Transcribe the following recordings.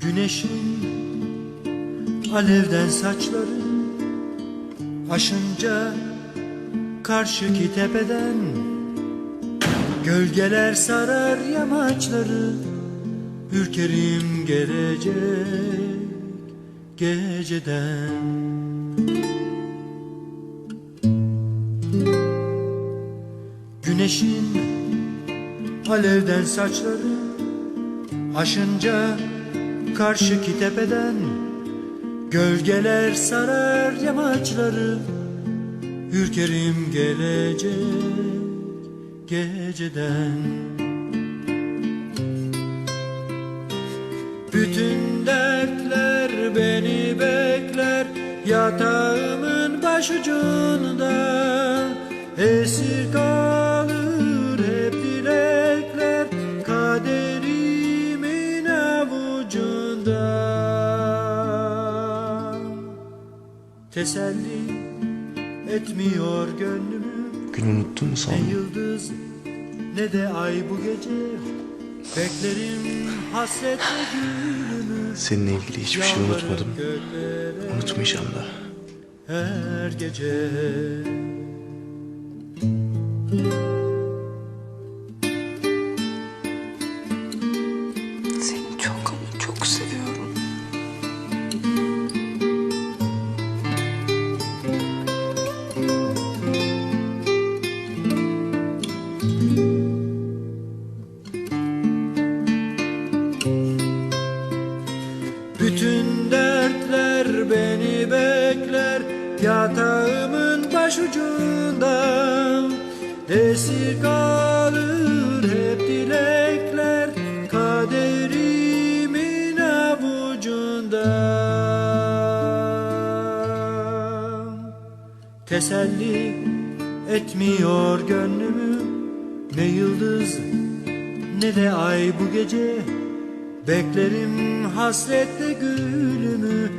Güneşin alevden saçları aşınca karşıki tepeden Gölgeler sarar yamaçları. Ürkerim gelecek geceden. Güneşin alevden saçları Aşınca karşıki tepeden Gölgeler sarar yamaçları. Ürkerim gelecek geceden. Bütün dertler beni bekler Yatağımın başucunda Esir kalır Teselli etmiyor gönlümü Gün unuttun mu Ne sandın? yıldız ne de ay bu gece Beklerim hasretle gülümü Seninle ilgili hiçbir şey unutmadım. göklere Unutmayacağım da. her gece Bütün dertler beni bekler Yatağımın başucunda Esir kalır hep dilekler Kaderimin avucunda Teselli etmiyor gönlümü Ne yıldız ne de ay bu gece. Beklerim hasretle gülümü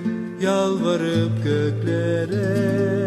Yalvarıp göklere